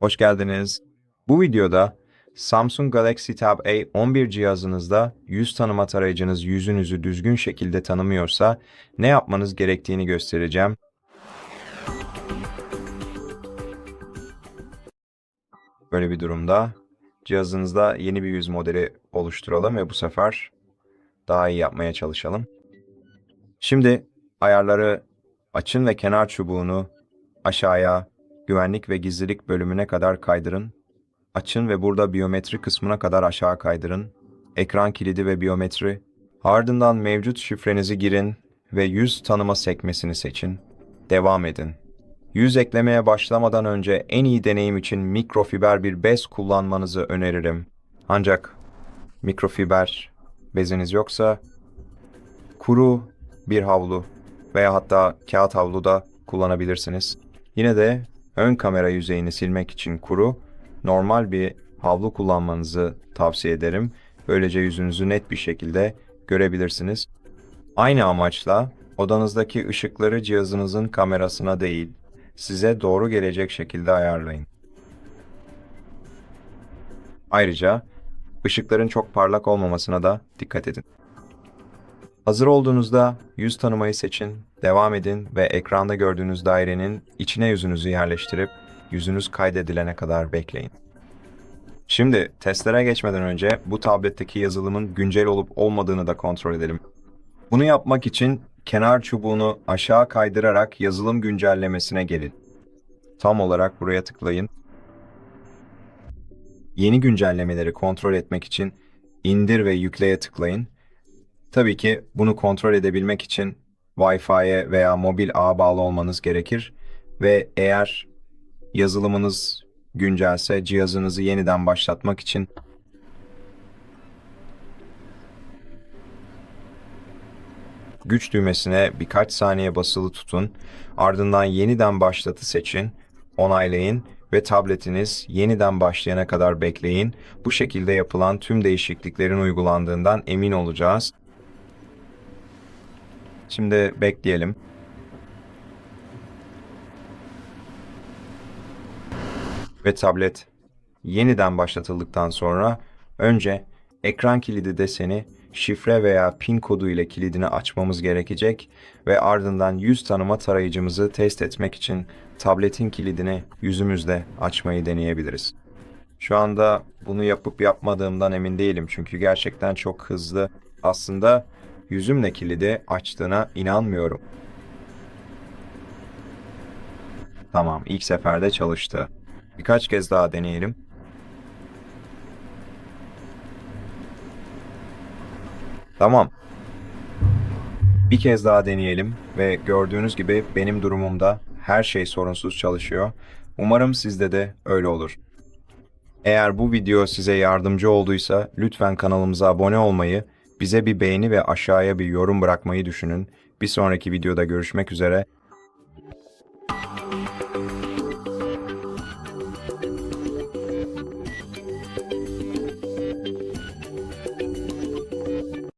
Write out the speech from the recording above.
Hoş geldiniz. Bu videoda Samsung Galaxy Tab A11 cihazınızda yüz tanıma tarayıcınız yüzünüzü düzgün şekilde tanımıyorsa ne yapmanız gerektiğini göstereceğim. Böyle bir durumda cihazınızda yeni bir yüz modeli oluşturalım ve bu sefer daha iyi yapmaya çalışalım. Şimdi ayarları açın ve kenar çubuğunu aşağıya güvenlik ve gizlilik bölümüne kadar kaydırın. Açın ve burada biyometri kısmına kadar aşağı kaydırın. Ekran kilidi ve biyometri. Ardından mevcut şifrenizi girin ve yüz tanıma sekmesini seçin. Devam edin. Yüz eklemeye başlamadan önce en iyi deneyim için mikrofiber bir bez kullanmanızı öneririm. Ancak mikrofiber beziniz yoksa kuru bir havlu veya hatta kağıt havlu da kullanabilirsiniz. Yine de ön kamera yüzeyini silmek için kuru, normal bir havlu kullanmanızı tavsiye ederim. Böylece yüzünüzü net bir şekilde görebilirsiniz. Aynı amaçla odanızdaki ışıkları cihazınızın kamerasına değil, size doğru gelecek şekilde ayarlayın. Ayrıca ışıkların çok parlak olmamasına da dikkat edin. Hazır olduğunuzda yüz tanımayı seçin, devam edin ve ekranda gördüğünüz dairenin içine yüzünüzü yerleştirip yüzünüz kaydedilene kadar bekleyin. Şimdi testlere geçmeden önce bu tabletteki yazılımın güncel olup olmadığını da kontrol edelim. Bunu yapmak için kenar çubuğunu aşağı kaydırarak yazılım güncellemesine gelin. Tam olarak buraya tıklayın. Yeni güncellemeleri kontrol etmek için indir ve yükleye tıklayın. Tabii ki bunu kontrol edebilmek için Wi-Fi'ye veya mobil ağa bağlı olmanız gerekir ve eğer yazılımınız güncelse cihazınızı yeniden başlatmak için güç düğmesine birkaç saniye basılı tutun, ardından yeniden başlatı seçin, onaylayın ve tabletiniz yeniden başlayana kadar bekleyin. Bu şekilde yapılan tüm değişikliklerin uygulandığından emin olacağız. Şimdi bekleyelim. Ve tablet yeniden başlatıldıktan sonra önce ekran kilidi deseni şifre veya pin kodu ile kilidini açmamız gerekecek ve ardından yüz tanıma tarayıcımızı test etmek için tabletin kilidini yüzümüzle açmayı deneyebiliriz. Şu anda bunu yapıp yapmadığımdan emin değilim çünkü gerçekten çok hızlı. Aslında yüzümle kilidi açtığına inanmıyorum. Tamam, ilk seferde çalıştı. Birkaç kez daha deneyelim. Tamam. Bir kez daha deneyelim ve gördüğünüz gibi benim durumumda her şey sorunsuz çalışıyor. Umarım sizde de öyle olur. Eğer bu video size yardımcı olduysa lütfen kanalımıza abone olmayı, bize bir beğeni ve aşağıya bir yorum bırakmayı düşünün. Bir sonraki videoda görüşmek üzere.